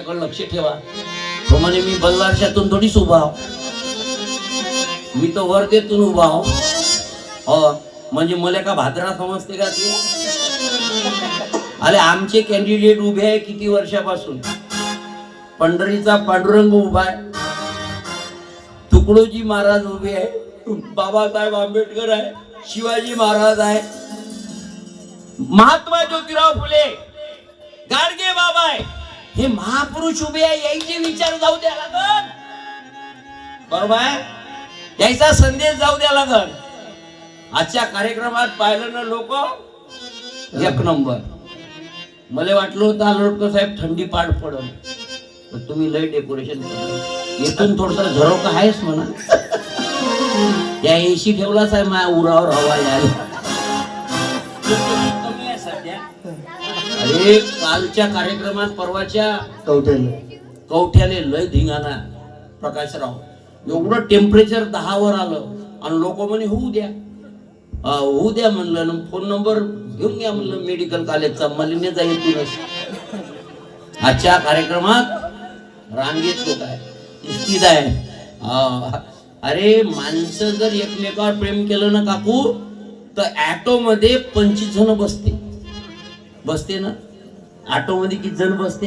लक्ष ठेवा. तो म्हणे मी बल्लारशातून थोडीच उभा मी तो वर्धेतून उभा हो म्हणजे मला का भाद्रा समजते का ते? अरे आमचे कॅन्डिडेट उभे आहे किती वर्षापासून? पंढरीचा पांडुरंग उभा आहे. तुकडोजी महाराज उभे आहे. बाबासाहेब आंबेडकर आहे. शिवाजी महाराज आहे. महात्मा ज्योतिराव फुले गाडगे बाबा आहे. हे महापुरुष उभे आहे यायचे विचार जाऊ द्या लागल बरोबर यायचा संदेश जाऊ द्या लागल आजच्या कार्यक्रमात पाहिलं ना लोक? एक नंबर. मला वाटलं होतं आलोटकर साहेब थंडी पाठ पडल. पण तुम्ही लय डेकोरेशन केलं. इथून थोडस झरोका आहेच म्हणा. या एसी ठेवलाच आहे माझ्या उरावर हवा यायला. अरे कालच्या कार्यक्रमात परवाच्या कवटेले कवठ्याने लय धिंगाणा. प्रकाशराव एवढं टेम्परेचर दहावर आलं आणि लोक म्हणे होऊ द्या. हा, होऊ द्या म्हणलं न फोन नंबर घेऊन घ्या म्हणलं मेडिकल कॉलेजचा मलिनेचा येतीलच आजच्या कार्यक्रमात रांगेत लोक आहे इस्तीद आहे हा. अरे माणसं जर एकमेकावर प्रेम केलं ना काकू तर ऍटो मध्ये पंचवीस जण बसते बसते ना? ऑटोमध्ये किती जण बसते?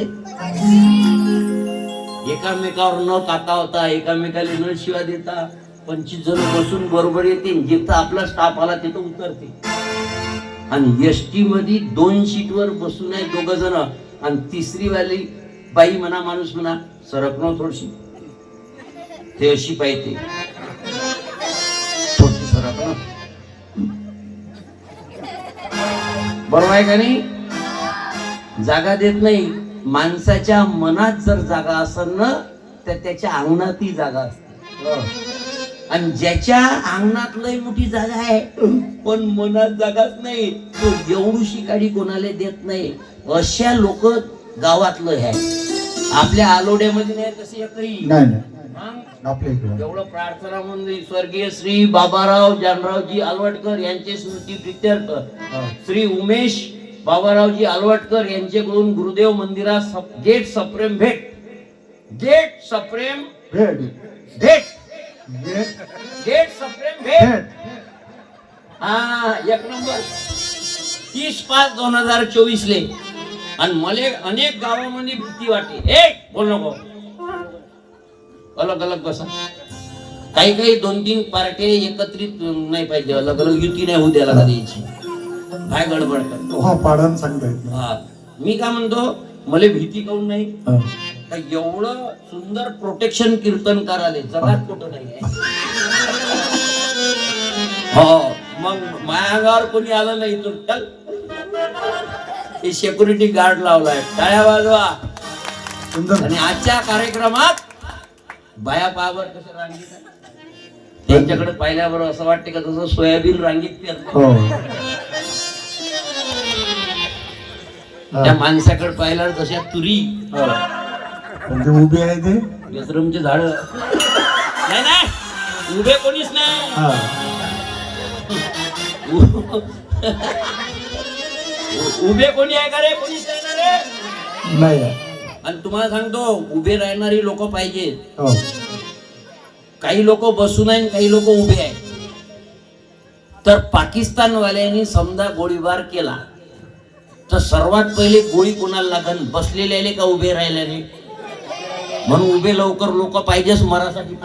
एकामेकावर न काका होता एकामेकाला न शिवा देता. पंचवीस जण बसून बरोबर येते जिथं आपला स्टाफ आला तिथं उतरते आणि एस टी मध्ये दोन सीट वर बसून आहे दोघ जण. आणि तिसरी वाली बाई म्हणा माणूस म्हणा सरकणं थोडशी. ते अशी पाहिजे थोडशी सरकणं बरोबर आहे का नाही? जागा देत नाही. माणसाच्या मनात जर जागा असेल ना तर त्याच्या अंगणातही जागा असते. आणि ज्याच्या अंगणात लय मोठी जागा आहे पण मनात जागाच नाही तो एवढूशी गाडी कोणाला देत नाही. अशा लोक गावातलं आहे आपल्या आलोड्यामध्ये नाही तसे एकही. एवढं प्रार्थना मंदिर स्वर्गीय श्री बाबाराव जानरावजी आलवटकर यांचे स्मृती प्रित्यर्थ श्री उमेश बाबारावजी आलवटकर यांच्याकडून गुरुदेव मंदिरात सप- गेट सप्रेम भेट. गेट सप्रेम भेट. भेट. गेट सप्रेम भेट. हा एक नंबर. तीस पाच दोन हजार चोवीस ले आणि मला अनेक गावामध्ये भीती वाटते. एक बोल नको. अलग अलग बसा. काही काही दोन तीन पार्ट्या एकत्रित नाही पाहिजे. अलग अलग युती नाही होऊ द्यायला द्यायची काय गडबड कर हा. हा. मी काय म्हणतो मला भीती काऊन नाही. का एवढं सुंदर प्रोटेक्शन कीर्तन कराले जगात कुठं नाही हो मग माझ्या अंगावर कोणी आलं नाही इथून चल. हे सेक्युरिटी गार्ड लावलाय. टाळ्या वाजवा. सुंदर. आणि आजच्या कार्यक्रमात बाया पायावर कसं रांगीत? त्यांच्याकडे पाहिल्यावर असं वाटते का जसं सोयाबीन रांगीत पेरलं. हो. त्या माणसाकडे पाहिल्यावर जशा तुरी. उभे आहे ते? बेसरमचे झाड. नाही नाही. उभे कोणीच नाही. हा. उभे कोणी आहे का रे? कोणीच नाही. आणि तुम्हाला सांगतो उभे राहणारी लोक पाहिजे. हो. काही लोक बसून आहे काही लोक उभे आहे तर पाकिस्तानवाल्यांनी समजा गोळीबार केला. तर सर्वात पहिले गोळी कोणाला लागन? बसलेल्याने का उभे राहिल्याने म्हणून उभे लवकर लोक पाहिजेच मरासाठी.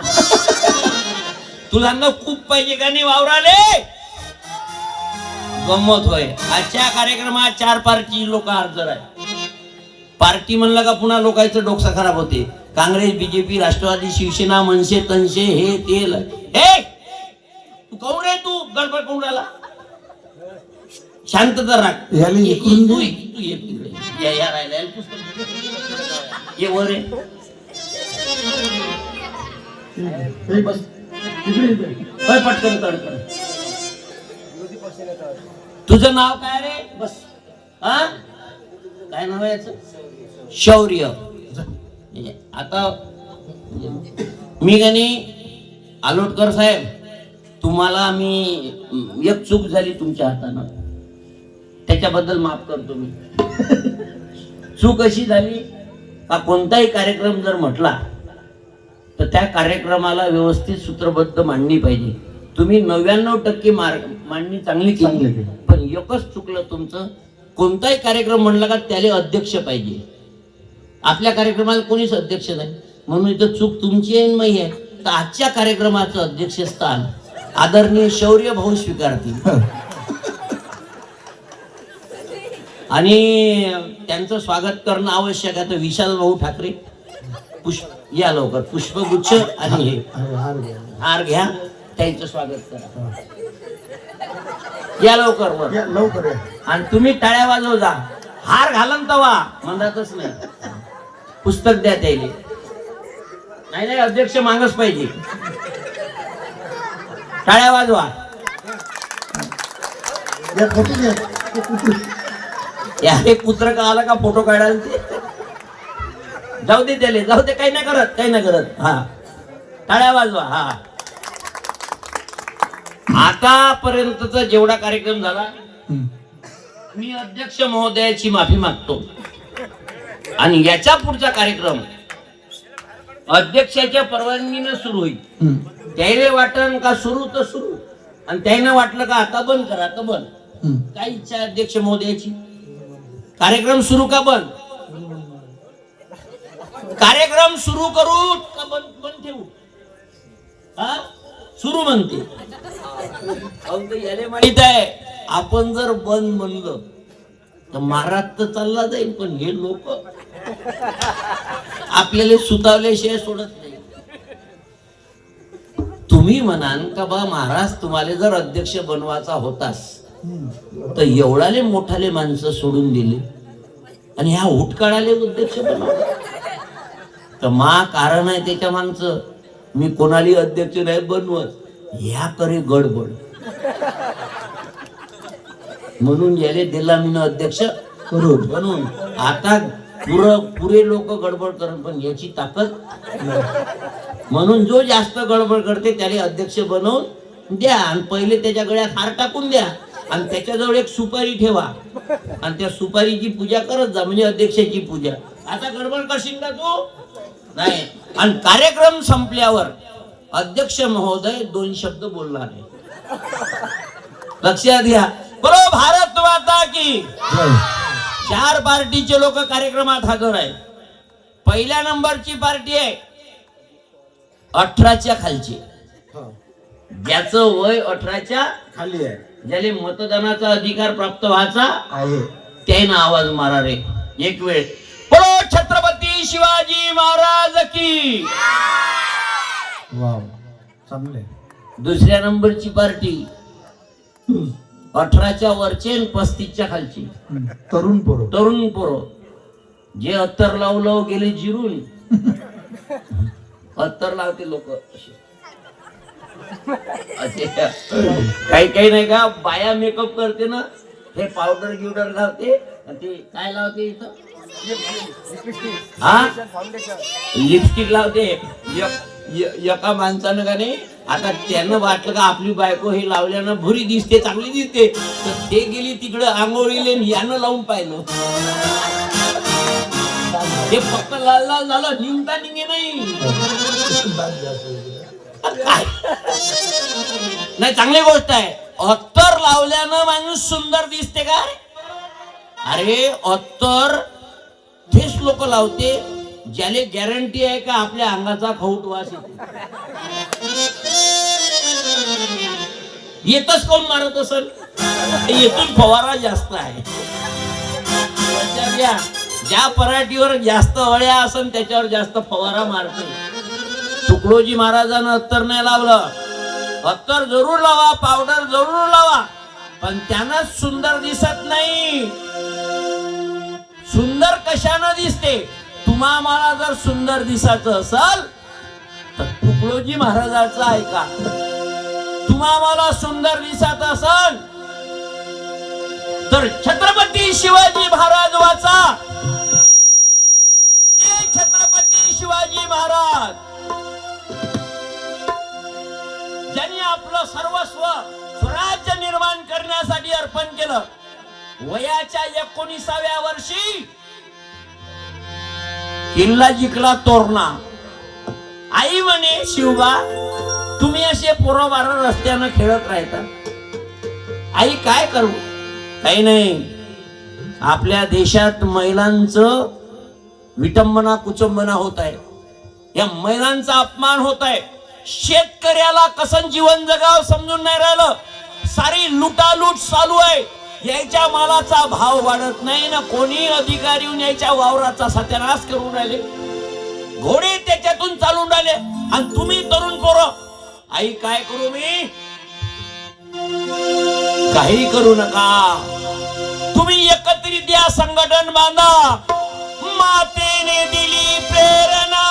तुला ना खूप पाहिजे का नाही वावराले? गंमत होय. आजच्या कार्यक्रमात चार पार्टी लोक हजर आहे पार्टी म्हणलं का पुन्हा लोकांचं डोकसा खराब होते. काँग्रेस बीजेपी राष्ट्रवादी शिवसेना मनसे तनसे हे तेल हे तू कोण रे तू? गडबड कोण राहिला? शांतता राख. याला ये- इकडून ये- तू. ये- तू ये तिकडे. या या राहिला याला पुस्तक ये वर ये. हे बस. इकडे इकडे. होय, पटकन तडकन तुझं नाव काय रे? बस. हा? काय नाव आहे याचं? शौर्य. आता मी गाणी आलोटकर साहेब तुम्हाला मी एक चूक झाली तुमच्या हातानं. त्याच्याबद्दल माफ करतो मी. चूक अशी झाली का कोणताही कार्यक्रम जर म्हटला तर त्या कार्यक्रमाला व्यवस्थित सूत्रबद्ध मांडणी पाहिजे. तुम्ही नव्याण्णव टक्के मार्ग मांडणी चांगली केली. पण एकच चुकलं तुमचं कोणताही कार्यक्रम म्हणला का त्याला अध्यक्ष पाहिजे. आपल्या कार्यक्रमाला कोणीच अध्यक्ष नाही. म्हणून इथं चूक तुमची आहे माझी आहे. तर आजच्या कार्यक्रमाचं अध्यक्षस्थान आदरणीय शौर्य भाऊ स्वीकारतील. आणि त्यांचं स्वागत करणं आवश्यक आहे. तर विशाल भाऊ ठाकरे पुष्प या लवकर. पुष्पगुच्छ आणि हे. हार घ्या. त्यांचं स्वागत करा. या लवकर वर. लवकर. आणि तुम्ही टाळ्या वाजव जा. हार घालन तवा. म्हणतातच नाही. पुस्तक द्या त्याले. नाही नाही अध्यक्ष मागच पाहिजे. टाळ्या वाजवा. या, एक पुत्र का आला का फोटो काढायला? ते जाऊ दे त्याले जाऊ दे काही नाही करत काही नाही करत. हा. टाळ्या वाजवा हा. आतापर्यंतचा जेवढा कार्यक्रम झाला. मी अध्यक्ष महोदयाची माफी मागतो. आणि याच्या पुढचा कार्यक्रम अध्यक्षाच्या परवानगीनं सुरू होईल. त्याने वाटण का सुरू तर सुरू. आणि त्याने वाटलं का आता बंद करा तर बंद. काय इच्छा अध्यक्ष महोदयाची. कार्यक्रम सुरू का बंद? कार्यक्रम सुरू करू का बंद बंद ठेवू? हा? सुरू म्हणते. माहीत आहे आपण जर बंद म्हणलं तर महाराज तर चालला जाईल पण हे लोक आपल्याला सुतावल्याशिवाय सोडत नाही. तुम्ही म्हणाल का बा महाराज तुम्हाला जर अध्यक्ष बनवायचा होतास तर एवढाले मोठाले माणसं सोडून दिले. आणि ह्या उठकाळाले अध्यक्ष बनवले तर मा कारण आहे त्याच्या मागचं. मी कोणाली अध्यक्ष नाही बनवत. ह्या करे गडबड. म्हणून याले दिला मी अध्यक्ष करू म्हणून आता पुर पुरे लोक गडबड करत पण याची ताकद म्हणून जो जास्त गडबड करते त्याला अध्यक्ष बनवून द्या. आणि पहिले त्याच्या गळ्यात हार टाकून द्या. आणि त्याच्याजवळ एक सुपारी ठेवा. आणि त्या सुपारीची पूजा करत जा म्हणजे अध्यक्षाची पूजा. आता गडबड करशील का तू? नाही. आणि कार्यक्रम संपल्यावर अध्यक्ष महोदय दोन शब्द बोलणार आहे लक्षात घ्या. बरो भारत माता की. चार पार्टीचे लोक कार्यक्रमात हजर आहे पहिल्या नंबरची पार्टी आहे. अठराच्या खालची. हा. ज्याचं वय अठराच्या खाली आहे. ज्याला मतदानाचा अधिकार प्राप्त व्हायचा आहे त्यानं आवाज मारा रे. एक वेळ. बोलो छत्रपती शिवाजी महाराज की. वाव. चांगले दुसऱ्या नंबरची पार्टी. अठराच्या वरचे आणि पस्तीसच्या खालची. तरुण पोरं. तरुण पोरं. जे अत्तर लावू लावू गेले जिरून. अत्तर लावते लोक काही काही नाही का बाया मेकअप करते ना हे पावडर गिवडर लावते आणि ते काय लावते इथं? हा? लिपस्टिक लावते. एका माणसानं का नाही आता त्यानं वाटलं का आपली बायको हे लावल्यानं भुरी दिसते चांगली दिसते. तर ते गेली तिकडं आंघोळीले यानं लावून पाहिलं. ते फक्त लाल लाल झालं निघता निघे नाही. नाही चांगली गोष्ट आहे. अत्तर लावल्यानं माणूस सुंदर दिसते का अरे अत्तर तेच लोक लावते ज्याले गॅरंटी आहे का आपल्या अंगाचा खौट वास येतच कोण मारत असल? येथून फवारा जास्त आहे. ज्या पराठीवर जास्त अळ्या असन त्याच्यावर जास्त फवारा मारतो तुकडोजी महाराजांना अत्तर नाही लावलं. अत्तर जरूर लावा पावडर जरूर लावा पण त्यांना सुंदर दिसत नाही. सुंदर कशानं दिसते? तुम्हा मला जर सुंदर दिसायचं असल तर तुकडोजी महाराजाचं ऐका. तुम्हा मला सुंदर दिसत असल तर छत्रपती शिवाजी वयाच्या एकोणीसाव्या वर्षी किल्ला जिंकला तोरणा. आई म्हणे शिवबा तुम्ही असे पोरं रस्त्यानं खेळत राहता. आई काय करू? काही नाही. आपल्या देशात महिलांचं विटंबना कुचंबना होत आहे. या महिलांचा अपमान होत आहे. शेतकऱ्याला कसं जीवन जगाव समजून नाही राहिलं. सारी लुटालूट चालू आहे. यायच्या मालाचा भाव वाढत नाही ना कोणी अधिकारी येऊन यायच्या वावराचा सत्यानाश करून राहिले. घोडे त्याच्यातून चालून राहिले. आणि तुम्ही तरुण पोरं आई काय करू मी? काही करू नका. तुम्ही एकत्रित या संघटन बांधा. मातेने दिली प्रेरणा.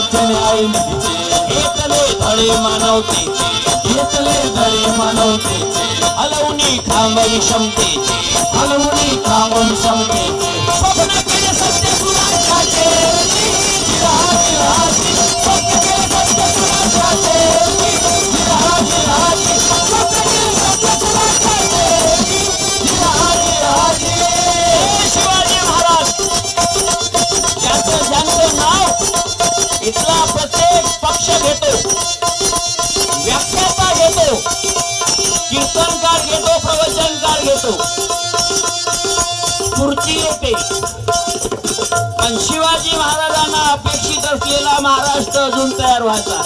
स्थापन्या राज्य न्याय घेतले धडे मानवतेचे घेतले धडे मानवतेचे. हलवणी थांबवी विषमतेचे हलवणी थांबवी समतेचे स्वप्न केले सत्य सुराज्याचे स्वप्न केले सत्य सुराज्याचे शिवाजी महाराज ज्यांचं नाव इथला प्रत्येक पक्ष घेतो. व्याख्याता घेतो. कीर्तनकार घेतो प्रवचनकार घेतो. पुढची येते पण शिवाजी महाराजांना अपेक्षित असलेला महाराष्ट्र अजून तयार व्हायचा